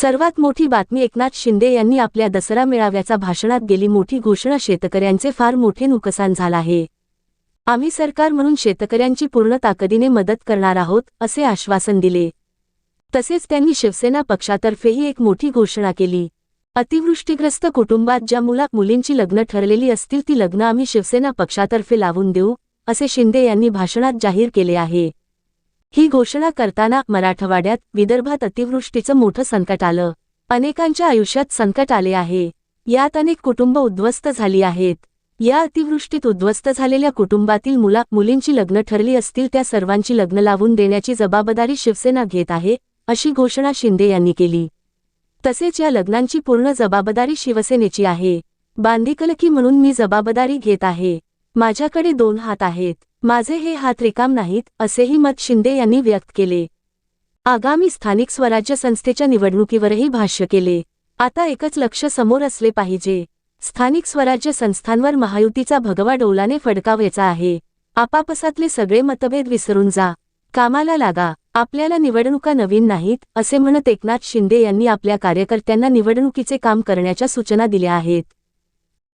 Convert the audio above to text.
सर्वात मोठी बातमी एकनाथ शिंदे यांनी आपल्या दसरा मेळाव्याचा भाषणात गेली मोठी घोषणा शेतकऱ्यांचे फार मोठे नुकसान झालं आहे. आम्ही सरकार म्हणून शेतकऱ्यांची पूर्ण ताकदीने मदत करणार आहोत असे आश्वासन दिले. तसेच त्यांनी शिवसेना पक्षातर्फेही एक मोठी घोषणा केली. अतिवृष्टीग्रस्त कुटुंबात ज्या मुला मुलींची लग्न ठरलेली असतील ती लग्न आम्ही शिवसेना पक्षातर्फे लावून देऊ असे शिंदे यांनी भाषणात जाहीर केले आहे. ही घोषणा करताना मराठवाड्यात विदर्भात अतिवृष्टीचं मोठं संकट आलं. अनेकांच्या आयुष्यात संकट आले आहे. यात अनेक कुटुंब उद्ध्वस्त झाली आहेत. या अतिवृष्टीत उद्ध्वस्त झालेल्या कुटुंबातील मुला मुलींची लग्न ठरली असतील त्या सर्वांची लग्न लावून देण्याची जबाबदारी शिवसेना घेत आहे अशी घोषणा शिंदे यांनी केली. तसेच या लग्नांची पूर्ण जबाबदारी शिवसेनेची आहे. बांधिकलकी म्हणून मी जबाबदारी घेत आहे. माझ्याकडे दोन हात आहेत. माझे हे हात रिकाम नाहीत असेही मत शिंदे यांनी व्यक्त केले. आगामी स्थानिक स्वराज्य संस्थेच्या निवडणुकीवरही भाष्य केले. आता एकच लक्ष समोर असले पाहिजे. स्थानिक स्वराज्य संस्थांवर महायुतीचा भगवा डोलाने फडकावायचा आहे. आपापसातले सगळे मतभेद विसरून जा. कामाला लागा. आपल्याला निवडणुका नवीन नाहीत असे म्हणत एकनाथ शिंदे यांनी आपल्या कार्यकर्त्यांना निवडणुकीचे काम करण्याच्या सूचना दिल्या आहेत.